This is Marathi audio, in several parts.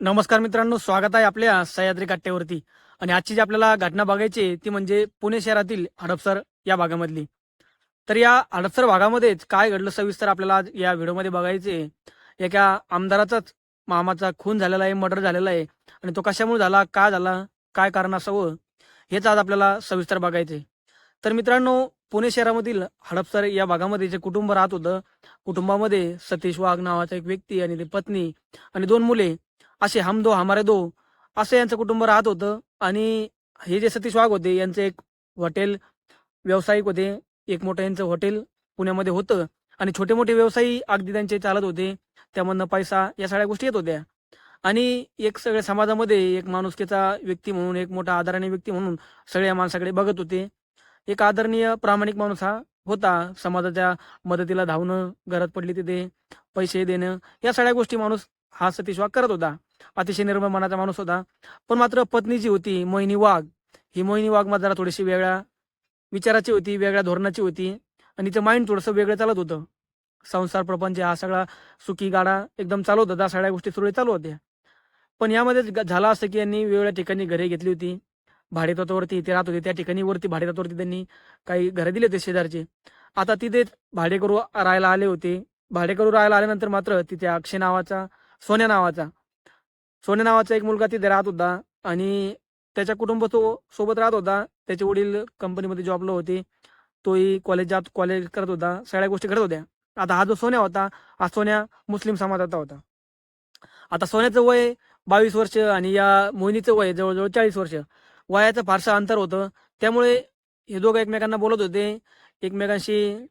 नमस्कार मित्रांनो स्वागत आहे आपल्या सह्याद्री काट्ट्यावरती आणि आजची जी आपल्याला घटना बघायची आहे, ती म्हणजे पुणे शहरातील हडपसर या भागामधली. तर या हडपसर भागामध्येच काय घडलं सविस्तर आपल्याला आज या व्हिडिओमध्ये बघायचे एका आमदाराचाच मामाचा खून झालेला आहे मर्डर झालेला आहे. आणि तो कशामुळे झाला काय झाला काय कारण असावं हेच आज आपल्याला सविस्तर बघायचे तर मित्रांनो पुणे शहरामधील हडपसर या भागामध्ये जे कुटुंब राहत होतं कुटुंबामध्ये सतीश वाघ नावाचा एक व्यक्ती आणि ती पत्नी आणि दोन मुले असे हम दो हमारे दो असं यांचं कुटुंब राहत होतं. आणि हे जे सतीश वाघ होते यांचं एक हॉटेल व्यावसायिक होते. एक मोठं यांचं हॉटेल पुण्यामध्ये होतं. आणि छोटे मोठे व्यवसायी अगदी त्यांचे चालत होते. त्यामधनं पैसा या सगळ्या गोष्टी येत होत्या. आणि एक सगळ्या समाजामध्ये एक माणुसकीचा व्यक्ती म्हणून एक मोठा आदरणीय व्यक्ती म्हणून सगळ्या माणसाकडे बघत होते. एक आदरणीय प्रामाणिक माणूस हा होता. समाजाच्या मदतीला धावणं गरज पडली तिथे पैसे देणं या सगळ्या गोष्टी माणूस हा सतीश वाघ करत होता. अतिशय निर्मळ मनाचा माणूस होता. पण मात्र पत्नी जी होती मोहिनी वाघ ही मोहिनी वाघ मात्र जरा थोडीशी वेगळ्या विचाराची होती वेगळ्या धोरणाची होती आणि तिचं माइंड थोडंसं वेगळं चालत होतं. संसार प्रपंच हा सगळा सुखी गाडा एकदम चालवत होता. सगळ्या गोष्टी सुरळीत चालू होत्या. पण यामध्ये झालं असं की यांनी वेगवेगळ्या ठिकाणी घरे घेतली होती. भाडेतत्वावरती ते राहत होते. त्या ठिकाणी वरती भाडेतत्वावरती त्यांनी काही घरं दिले होते शेजारचे. आता तिथे भाडेकरू राहायला आले होते. भाडेकरू राहायला आल्यानंतर मात्र तिथे अक्षय नावाचा सोन्या नावाचा. सोन्या नावाचा एक मुलगा तिथे राहत होता आणि त्याच्या कुटुंब तो सोबत राहत होता. त्याचे वडील कंपनीमध्ये जॉबला होते. तोही कॉलेज जात कॉलेज करत होता. सगळ्या गोष्टी करत होत्या. आता हा जो सोन्या होता हा सोन्या मुस्लिम समाजाचा होता. आता सोन्याचं वय बावीस वर्ष आणि या मोहिनीचं वय जवळजवळ चाळीस वर्ष. वयाचं फारसं अंतर होतं. त्यामुळे हे दोघं एकमेकांना बोलत होते. एकमेकांशी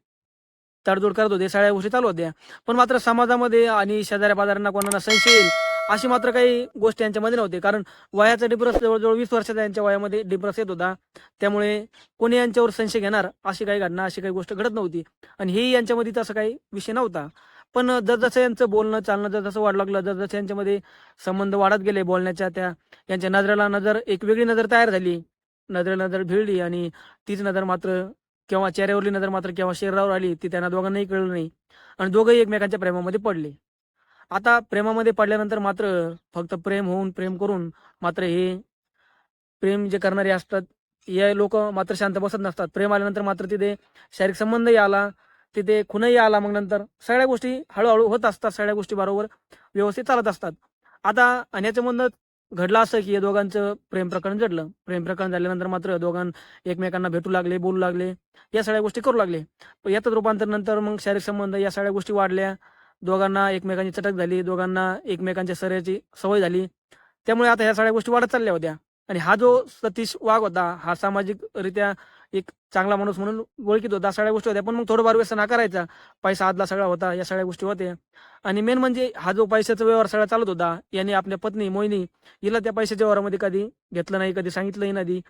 तडजोड करत होते सगळ्या गोष्टी चालू होत्या. पण मात्र समाजामध्ये आणि शेजाऱ्या पाजाऱ्यांना कोणाला संशय येईल अशी मात्र काही गोष्टी यांच्यामध्ये नव्हते. कारण वयाचा डिफरन्स जवळजवळ वीस वर्षाचा यांच्या वयामध्ये डिफरन्स येत होता. त्यामुळे कोणी यांच्यावर संशय घेणार अशी काही घटना अशी काही गोष्ट घडत नव्हती. आणि हेही यांच्यामध्ये तसं काही विषय नव्हता. पण जसजसं यांचं बोलणं चालणं जसजसं वाढ लागलं जसजसं यांच्यामध्ये संबंध वाढत गेले बोलण्याच्या त्या यांच्या नजरेला नजर एक वेगळी नजर तयार झाली. नजरेला नजर भिडली आणि तीच नजर मात्र केव्हा चेहऱ्यावरली नजर मात्र केव्हा शरीरावर आली ती त्यांना दोघांनाही कळलं नाही. आणि दोघंही एकमेकांच्या प्रेमामध्ये पडले. आता प्रेमामध्ये पडल्यानंतर मात्र फक्त प्रेम होऊन प्रेम करून मात्र हे प्रेम जे करणारे असतात हे लोक मात्र शांत बसत नसतात. प्रेम आल्यानंतर मात्र तिथे शारीरिक संबंधही आला तिथे खुनही आला मग नंतर सगळ्या गोष्टी हळूहळू होत असतात सगळ्या गोष्टी बरोबर व्यवस्थित चालत असतात. आता आणि याच्यामधनं घडलं असं की या दोघांचं प्रेम प्रकरण जडलं प्रेम प्रकरण झाल्यानंतर मात्र दोघां एकमेकांना भेटू लागले बोलू लागले या सगळ्या गोष्टी करू लागले. यातच रूपांतर नंतर मग शारीरिक संबंध या सगळ्या गोष्टी वाढल्या. दोघांना एकमेकांची चटक झाली दोघांना एकमेकांच्या सऱ्याची सवय झाली. त्यामुळे आता ह्या सगळ्या गोष्टी वाढत चालल्या होत्या. आणि हा जो सतीश वाघ होता हा सामाजिकरित्या एक चांगला माणूस म्हणून ओळखीत. होता सगळ्या गोष्टी होत्या. पण मग थोडंफार व्यसन नाकारायचा. करायचा पैसा आदला सगळा होता. या सगळ्या गोष्टी होत्या. आणि मेन म्हणजे हा जो पैशाचा व्यवहार सगळा चालत होता याने आपल्या पत्नी मोहिनी हिला त्या पैशाच्या व्यवहारामध्ये कधी घेतलं नाही कधी सांगितलंही नाही.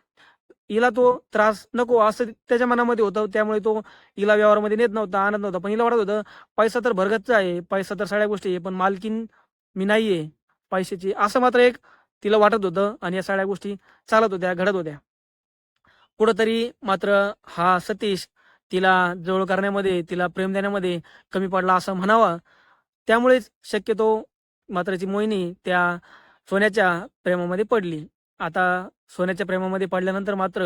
हिला तो त्रास नको असं त्याच्या मनामध्ये होतं. त्यामुळे तो हिला व्यवहारामध्ये नेत नव्हता आणत नव्हता. पण हिला वाटत होतं पैसा तर भरगतचा आहे. पैसा तर सगळ्या गोष्टी आहे. पण मालकीन मी नाहीये. पैशाची असं मात्र एक तिला वाटत होतं. आणि या सगळ्या गोष्टी चालत होत्या घडत होत्या. कुठंतरी मात्र हा सतीश तिला जवळ करण्यामध्ये तिला प्रेम देण्यामध्ये कमी पडला असं म्हणावं. त्यामुळेच शक्यतो मात्र ती मोहिनी त्या सोन्याच्या प्रेमामध्ये पडली. आता सोन्याच्या प्रेमामध्ये पडल्यानंतर मात्र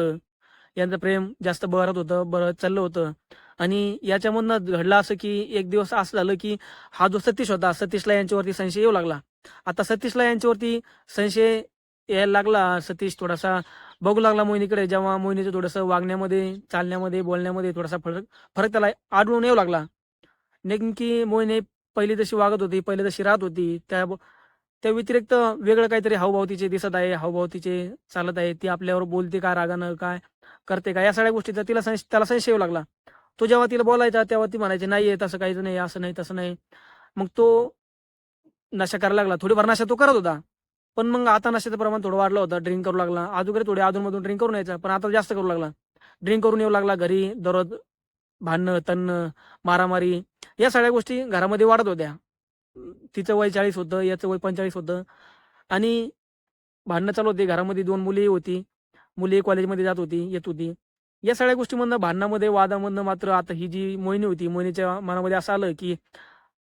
यांचं प्रेम जास्त बहरत होतं बरत चाललं होतं. आणि याच्यामधनं घडलं असं की एक दिवस असं झालं की हा जो सतीश होता सतीशला यांच्यावरती संशय येऊ लागला. आता सतीशला यांच्यावरती संशय यायला लागला. सतीश थोडासा बघू लागला मोहिनीकडे जेव्हा मोहिनीचं थोडंसं वागण्यामध्ये चालण्यामध्ये बोलण्यामध्ये थोडासा फरक फरक त्याला आढळून येऊ लागला. नेमकी मोहिनी पहिली जशी वागत होती पहिले जशी राहत होती त्या त्या व्यतिरिक्त वेगळं काहीतरी हावभाव तिचे दिसत आहे हावभाव तिचे चालत आहे ती आपल्यावर बोलते का रागानं काय करते का या सगळ्या गोष्टीचा तिला संश त्याला संशय येऊ लागला. तो जेव्हा तिला बोलायचा तेव्हा ती म्हणायची नाही तसं काहीच नाही असं नाही तसं नाही. मग तो नशा करायला लागला. थोडीफार नशा तो करत होता. पण मग आता नशेचं प्रमाण थोडं वाढलं होतं. ड्रिंक करू लागला. अजून थोडे अधूनमधून ड्रिंक करून यायचा. पण आता जास्त करू लागला. ड्रिंक करून येऊ लागला घरी. दररोज भांडणं तन्न मारामारी या सगळ्या गोष्टी घरामध्ये वाढत होत्या. तिचं वय चाळीस होतं याचं वय पंचेचाळीस होतं. आणि भांडणं चालू होती. घरामध्ये दोन मुली होती. मुली कॉलेजमध्ये जात होती येत होती. या सगळ्या गोष्टीमधनं भांडणामध्ये वादामधनं मात्र आता ही जी मोहिनी होती मोहिनीच्या मनामध्ये असं आलं की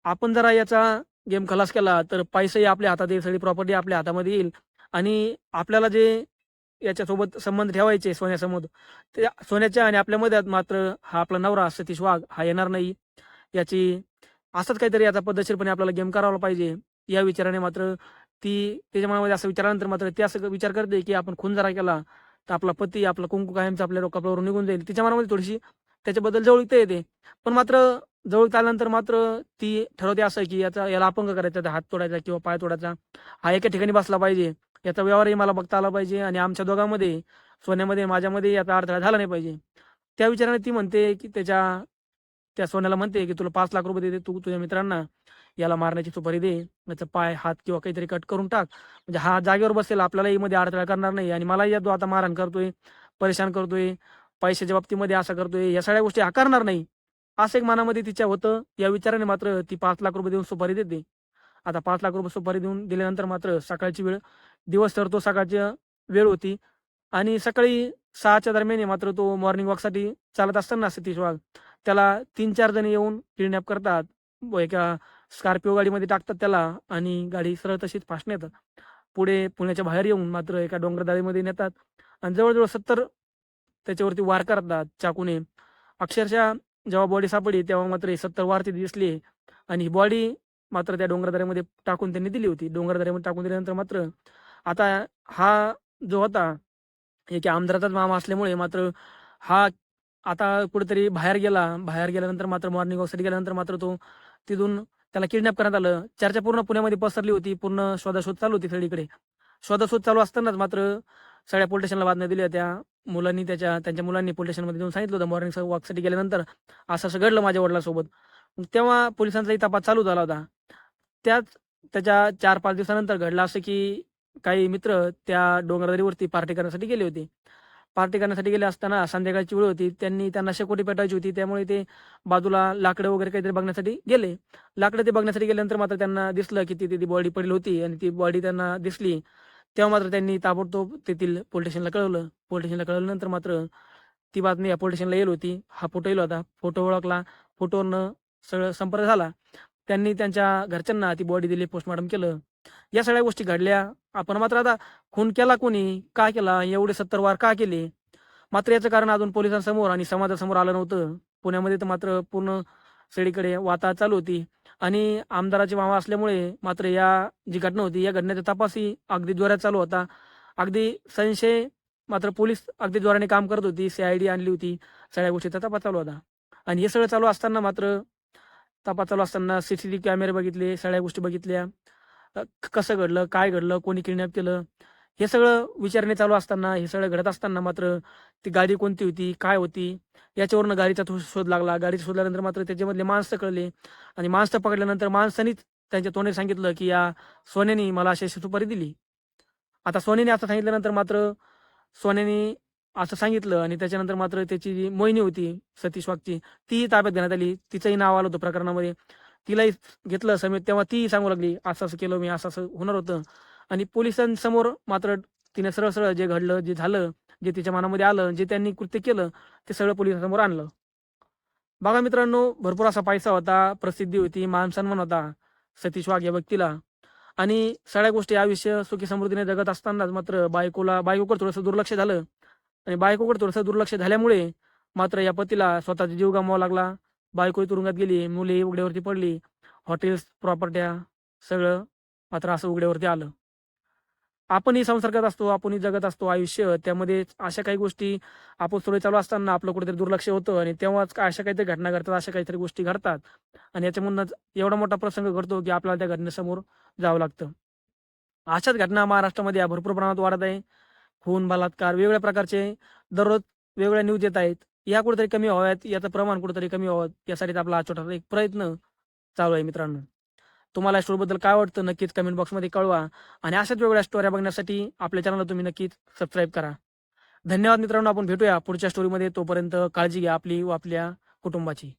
आपण जरा याचा गेम खलास केला तर पैसाही आपल्या हातात येईल सगळी प्रॉपर्टी आपल्या हातामध्ये येईल. आणि आपल्याला जे याच्यासोबत संबंध ठेवायचे सोन्यासमोर त्या सोन्याच्या आणि आपल्या मध्यात मात्र हा आपला नवरा सतीश वाघ हा येणार नाही. याची असंच काहीतरी याचा पद्धतशीरपणे आपल्याला गेम करायला पाहिजे या विचाराने मात्र ती त्याच्या मनामध्ये असं विचारानंतर मात्र ती असं विचार करते की आपण खून जरा केला तर आपला पती आपला कुंकू कायमचा आपल्या कपड्यावरून निघून जाईल. तिच्या मनामध्ये थोडीशी त्याच्याबद्दल जवळीकता येते. पण मात्र जवळ आल्यानंतर मात्र ती ठरवते असं की याचा याला अपंग करायचा हात तोडायचा किंवा पाय तोडायचा. हा एका ठिकाणी बसला पाहिजे. याचा व्यवहारही मला बघता आला पाहिजे आणि आमच्या दोघांमध्ये सोन्यामध्ये माझ्यामध्ये याचा अडथळा झाला नाही पाहिजे. त्या विचाराने ती म्हणते की त्याच्या त्या सोन्याला म्हणते की तुला पाच लाख रुपये देते तू तुझ्या मित्रांना याला मारण्याची सुपारी दे. याचा पाय हात किंवा काहीतरी कट करून टाक. म्हणजे हा जागेवर बसेल आपल्यालाही मध्ये अडथळा करणार नाही आणि मलाही या तो आता मारहाण करतोय परेशान करतोय पैशाच्या बाबतीमध्ये असं करतोय या सगळ्या गोष्टी आकारणार नाही. असं एक मनामध्ये तिच्या होतं. या विचाराने मात्र ती पाच लाख रुपये देऊन सुपारी देते. आता पाच लाख रुपये सुपारी देऊन दिल्यानंतर मात्र सकाळची वेळ दिवस ठरतो तो सकाळची वेळ होती. आणि सकाळी सहाच्या दरम्यान मात्र तो मॉर्निंग वॉकसाठी चालत असताना सतीश वाघ त्याला तीन चार जण येऊन किडनॅप करतात. व एका स्कॉर्पिओ गाडीमध्ये टाकतात त्याला आणि गाडी सरळ तशीच फास्ट नेतात. पुढे पुण्याच्या बाहेर येऊन मात्र एका डोंगरदाळीमध्ये नेतात. आणि जवळजवळ सत्तर त्याच्यावरती वार करतात चाकूने. अक्षरशः जेव्हा बॉडी सापडली तेव्हा मात्र सत्तर वार ती दिसली. आणि ही बॉडी मात्र त्या डोंगरदऱ्यामध्ये टाकून त्यांनी दिली होती. डोंगरदऱ्यामध्ये टाकून दिल्यानंतर मात्र आता हा जो होता एक आमदाराचाच मामा असल्यामुळे मात्र हा आता कुठेतरी बाहेर गेला. बाहेर गेल्यानंतर मात्र मॉर्निंग वॉकसाठी गेल्यानंतर मात्र तो तिथून त्याला किडनॅप करण्यात आलं. चर्चा पूर्ण पुण्यामध्ये पसरली होती. पूर्ण शोधाशोध चालू होती सगळीकडे. शोधाशोध चालू असतानाच मात्र सगळ्या पोलीस स्टेशनला बातम्या दिल्या त्या मुलांनी त्याच्या त्यांच्या मुलांनी पोलीस स्टेशनमध्ये जाऊन सांगितलं होतं मॉर्निंग वॉकसाठी गेल्यानंतर असं असं घडलं माझ्या वडिलांसोबत. तेव्हा पोलिसांचाही तपास चालू झाला होता. त्याच त्याच्या चार पाच दिवसानंतर घडलं असं की काही मित्र त्या डोंगरदरीवरती पार्टी करण्यासाठी गेले होते. पार्टी करण्यासाठी गेले असताना संध्याकाळची वेळ होती त्यांनी त्यांना शेकोटी पेटायची होती त्यामुळे ते बाजूला लाकडं वगैरे काहीतरी बघण्यासाठी गेले. लाकडं ते बघण्यासाठी गेल्यानंतर मात्र त्यांना दिसलं की ती ती बॉडी पडली होती आणि ती बॉडी त्यांना दिसली. तेव्हा मात्र त्यांनी ताबडतोब तेथील पोलीस स्टेशनला कळवलं. पोलीस स्टेशनला कळवल्यानंतर मात्र ती बातमी या पोलीस स्टेशनला येईल होती. हा फोटो येईल होता फोटो ओळखला. फोटोवरनं सगळं संपर्क झाला. त्यांनी त्यांच्या घरच्यांना ती बॉडी दिली पोस्टमॉर्टम केलं. या सगळ्या गोष्टी घडल्या. आपण मात्र आता खून केला कोणी? का केला? एवढे सत्तर वार का केले? मात्र याचं कारण अजून पोलिसांसमोर आणि समाजासमोर आलं नव्हतं. पुण्यामध्ये तर मात्र पूर्ण सगळीकडे वाता चालू होती. आणि आमदाराचे मामा असल्यामुळे मात्र या जी घटना होती या घटनेचा तपासही अगदी जोरात चालू होता. अगदी संशय मात्र पोलीस अगदी जोराने काम करत होती सीआयडी आणली होती सगळ्या गोष्टीचा तपास चालू होता. आणि हे सगळं चालू असताना मात्र तपास चालू असताना सीसीटीव्ही कॅमेरे बघितले सगळ्या गोष्टी बघितल्या. कसं घडलं काय घडलं कोणी किडनॅप केलं हे सगळं विचारणे चालू असताना हे सगळं घडत असताना मात्र ती गाडी कोणती होती काय होती याच्यावरनं गाडीचा तो शोध लागला. गाडीचा शोधल्यानंतर मात्र त्याच्यामधले माणसं कळले आणि माणसं पकडल्यानंतर माणसानीच त्यांच्या तोंडे सांगितलं की या सोन्याने मला अशी अशी सुपारी दिली. आता सोन्याने असं सांगितल्यानंतर मात्र सोन्याने असं सांगितलं आणि त्याच्यानंतर मात्र त्याची जी मोहिनी होती सतीश वाघची तीही ताब्यात घेण्यात आली. तिचंही नाव आलं होतं प्रकरणामध्ये. तिलाही घेतलं समेत तेव्हा तीही सांगू लागली असं असं केलं मी असं असं होणार होतं. आणि पोलिसांसमोर मात्र तिने सरळ सरळ जे घडलं जे झालं जे तिच्या मनामध्ये आलं जे त्यांनी कृत्य केलं ते सगळं पोलिसांसमोर आणलं. बघा मित्रांनो भरपूर असा पैसा होता प्रसिद्धी होती मान सन्मान होता सतीश वाघ या व्यक्तीला. आणि सगळ्या गोष्टी आयुष्य सुखी समृद्धीने जगत असतानाच मात्र बायकोला बायकोकडे थोडंसं दुर्लक्ष झालं. आणि बायकोकडे थोडंसं दुर्लक्ष झाल्यामुळे मात्र या पतीला स्वतःचा जीव गमवावा लागला. बायको तुरुंगात गेली मुली उघड्यावरती पडली हॉटेल्स प्रॉपर्ट्या सगळं मात्र असं उघड्यावरती आलं. आपणही संसर्गात असतो आपणही जगत असतो आयुष्य त्यामध्ये अशा काही गोष्टी आपण थोडे चालू असताना आपलं कुठेतरी दुर्लक्ष होतं आणि तेव्हाच काय अशा काहीतरी घटना घडतात अशा काहीतरी गोष्टी घडतात. आणि याच्यामधूनच एवढा मोठा प्रसंग घडतो की आपल्याला त्या घटनेसमोर जावं लागतं. अशाच घटना महाराष्ट्रामध्ये भरपूर प्रमाणात वाढत आहे. खून बलात्कार वेगवेगळ्या प्रकारचे दररोज वेगवेगळ्या न्यूज येत आहेत. या कुठेतरी कमी व्हाव्यात याचं प्रमाण कुठेतरी कमी व्हावं यासाठी आपला छोटा एक प्रयत्न चालू आहे मित्रांनो. तुम्हाला स्टोरीबद्दल काय वाटतं? नक्कीच कमेंट बॉक्समध्ये कळवा. आणि अशाच वेगवेगळ्या स्टोऱ्या बघण्यासाठी आपल्या चॅनलला तुम्ही नक्कीच सबस्क्राईब करा. धन्यवाद मित्रांनो आपण भेटूया पुढच्या स्टोरीमध्ये तोपर्यंत काळजी घ्या आपली व आपल्या कुटुंबाची.